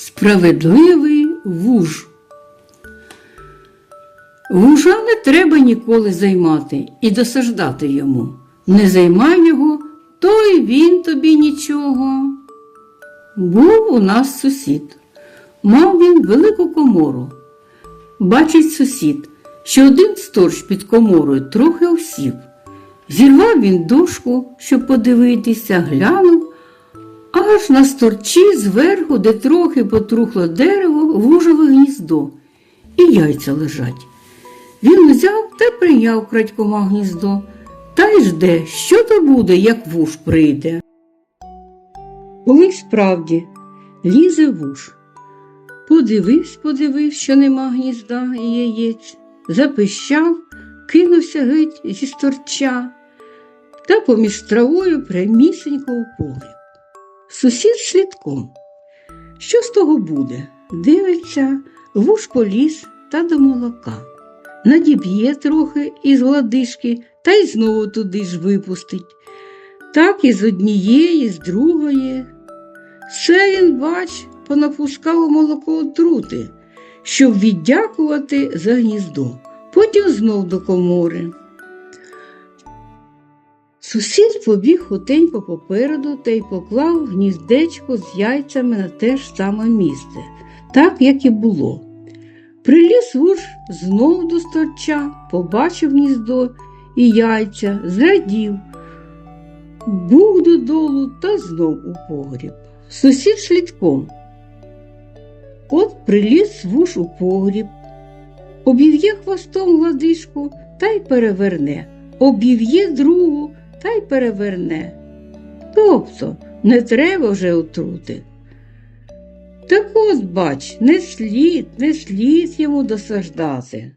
Справедливий вуж. Вужа не треба ніколи займати і досаждати йому. Не займай його, то й він тобі нічого. Був у нас сусід. Мав він велику комору. Бачить сусід, що один сторч під коморою трохи осів. Зірвав він дошку, щоб подивитися, глянув, аж на сторчі зверху, де трохи потрухло дерево, вужове гніздо, і яйця лежать. Він взяв та прийняв крадькома гніздо, та й жде, що то буде, як вуж прийде. Коли справді лізе вуж. Подивився, подивився, що нема гнізда і яєць, запищав, кинувся геть зі сторча та поміж травою прямісенько у погріб. Сусід слідком. Що з того буде? Дивиться, вуж поліз та до молока. Надіб'є трохи із гладишки та й знову туди ж випустить. Так і з однієї, з другої. Все він, бач, понапускав у молоко отрути, щоб віддякувати за гніздо. Потім знов до комори. Сусід побіг хутенько попереду та й поклав гніздечко з яйцями на те ж саме місце, так як і було. Приліз вуж знов до сторча, побачив гніздо і яйця, зрадів, бух додолу та знов у погріб. Сусід слідком. От приліз вуж у погріб, обів'є хвостом гладишку та й переверне, обів'є другу та й переверне. Тобто не треба вже отрути. Так от, бач, не слід, не слід йому досаждати.